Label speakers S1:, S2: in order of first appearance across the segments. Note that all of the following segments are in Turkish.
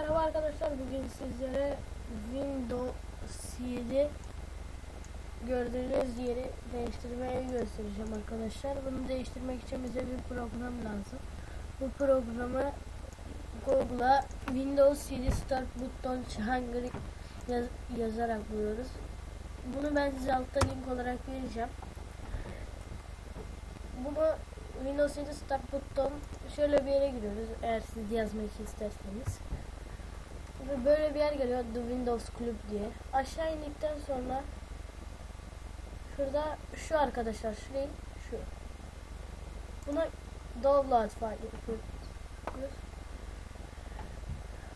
S1: Merhaba arkadaşlar bugün sizlere Windows 7 gördüğünüz yeri değiştirmeyi göstereceğim arkadaşlar. Bunu değiştirmek için bize bir program lazım. Bu programı Google'a Windows 7 Start Button Change yaz yazarak buluyoruz. Bunu ben size altta link olarak vereceğim. Bunu Windows 7 Start Button şöyle bir yere giriyoruz eğer siz yazmak isterseniz. Ve böyle bir yer geliyor The Windows Club diye. Aşağı indikten sonra şurada şu arkadaşlar şurayı şu. Buna download file yapıyoruz.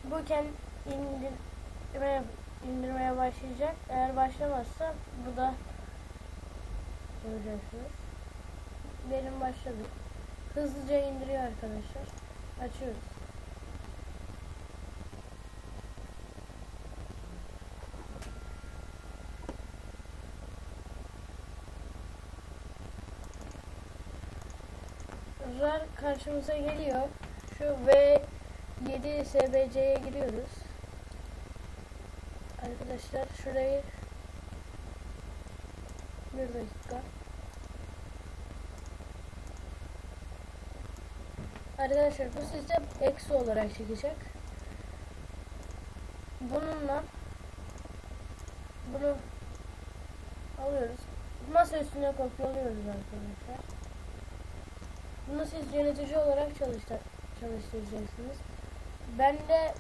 S1: Bu kendi indirmeye, indirmeye başlayacak. Eğer başlamazsa bu da göreceksiniz. Benim başladı. Hızlıca indiriyor arkadaşlar. Açıyoruz. RAR karşımıza geliyor. Şu V7 SBC'ye giriyoruz. Arkadaşlar şurayı bir dakika. Arkadaşlar bu sistem eksi olarak çıkacak. Bununla bunu alıyoruz. Masa üstüne kopyalıyoruz arkadaşlar. Bunu siz yönetici olarak çalıştır çalıştıracaksınız. Ben de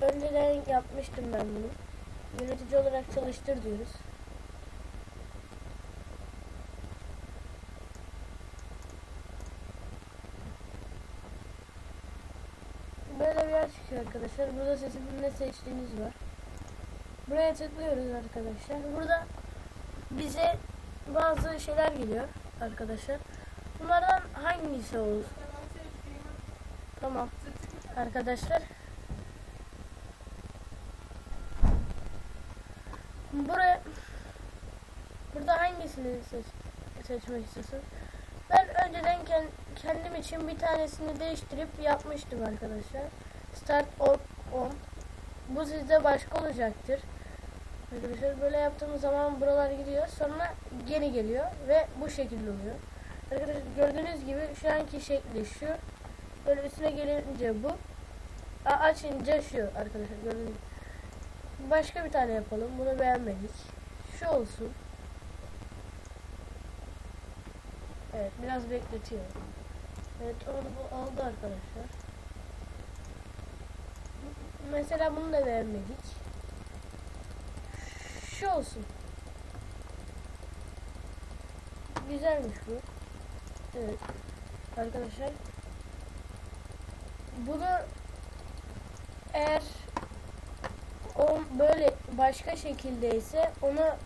S1: önceden yapmıştım ben bunu. Yönetici olarak çalıştır diyoruz. Böyle bir yer çıkıyor arkadaşlar. Burada sizin ne seçtiğiniz var. Buraya tıklıyoruz arkadaşlar. Burada bize bazı şeyler geliyor arkadaşlar. Bunlardan hangisi olur? Tamam. Arkadaşlar. Buraya burada hangisini seç, seçmek istiyorsun? Ben önceden kend, kendim için bir tanesini değiştirip yapmıştım arkadaşlar. Start org on. Bu sizde başka olacaktır. Arkadaşlar böyle yaptığımız zaman buralar gidiyor. Sonra geri geliyor ve bu şekilde oluyor. Arkadaşlar gördüğünüz gibi şu anki şekli şu. Böyle üstüne gelince bu. A açınca şu arkadaşlar gördüğünüz gibi. Başka bir tane yapalım. Bunu beğenmedik. Şu olsun. Evet biraz bekletiyor. Evet onu aldı arkadaşlar. Mesela bunu da beğenmedik. Şu olsun. Güzelmiş bu. Evet. Arkadaşlar. Bunu eğer o böyle başka şekildeyse onu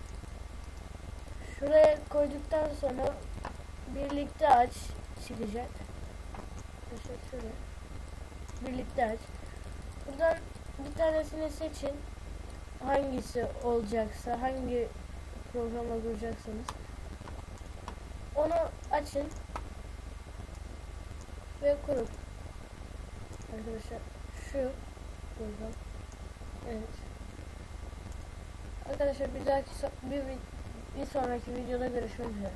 S1: şuraya koyduktan sonra birlikte aç çıkacak. Arkadaşlar şöyle. Birlikte aç. Buradan bir tanesini seçin. Hangisi olacaksa, hangi programa kuracaksınız. Onu açın ve kurun. Arkadaşlar şu program. Evet. Arkadaşlar bir dahaki bir, bir sonraki videoda görüşmek üzere.